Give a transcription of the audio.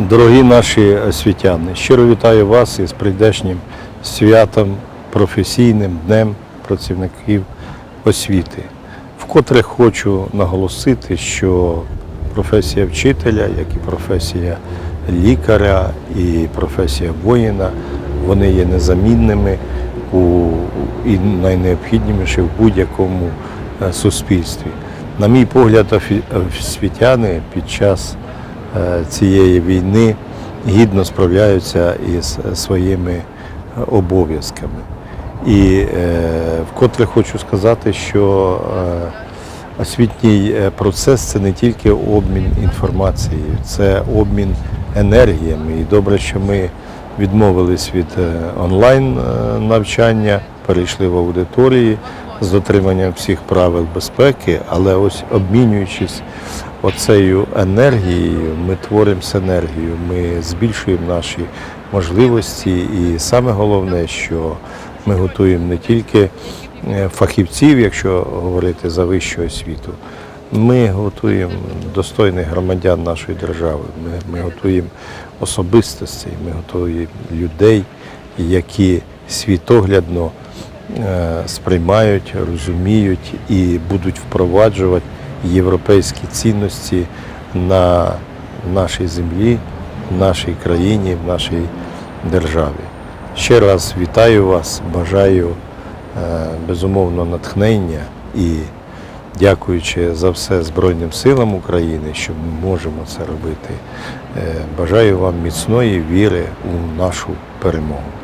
Дорогі наші освітяни, щиро вітаю вас із прийдешнім святом, професійним днем працівників освіти. Вкотре хочу наголосити, що професія вчителя, як і професія лікаря, і професія воїна, вони є незамінними у, і найнеобхідніші в будь-якому е, суспільстві. На мій погляд, освітяни під час цієї війни гідно справляються із своїми е, обов'язками. І е, вкотре хочу сказати, що е, освітній е, процес це не тільки обмін інформацією, це обмін енергіями. І добре, що ми відмовились від е, онлайн е, навчання, перейшли в аудиторії з дотриманням всіх правил безпеки, але ось обмінюючись оцею енергією, ми творимо синергію, ми збільшуємо наші можливості. І саме головне, що ми готуємо не тільки е, фахівців, якщо говорити за вищу освіту, ми готуємо достойних громадян нашої держави. Ми, ми готуємо особистостей, ми готуємо людей, які світоглядно сприймають, розуміють і будуть впроваджувати європейські цінності на нашій землі, в нашій країні, в нашій державі. Ще раз вітаю вас, бажаю е, безумовно натхнення і дякуючи за все Збройним силам України, що ми можемо це робити. е, Бажаю вам міцної віри у нашу перемогу.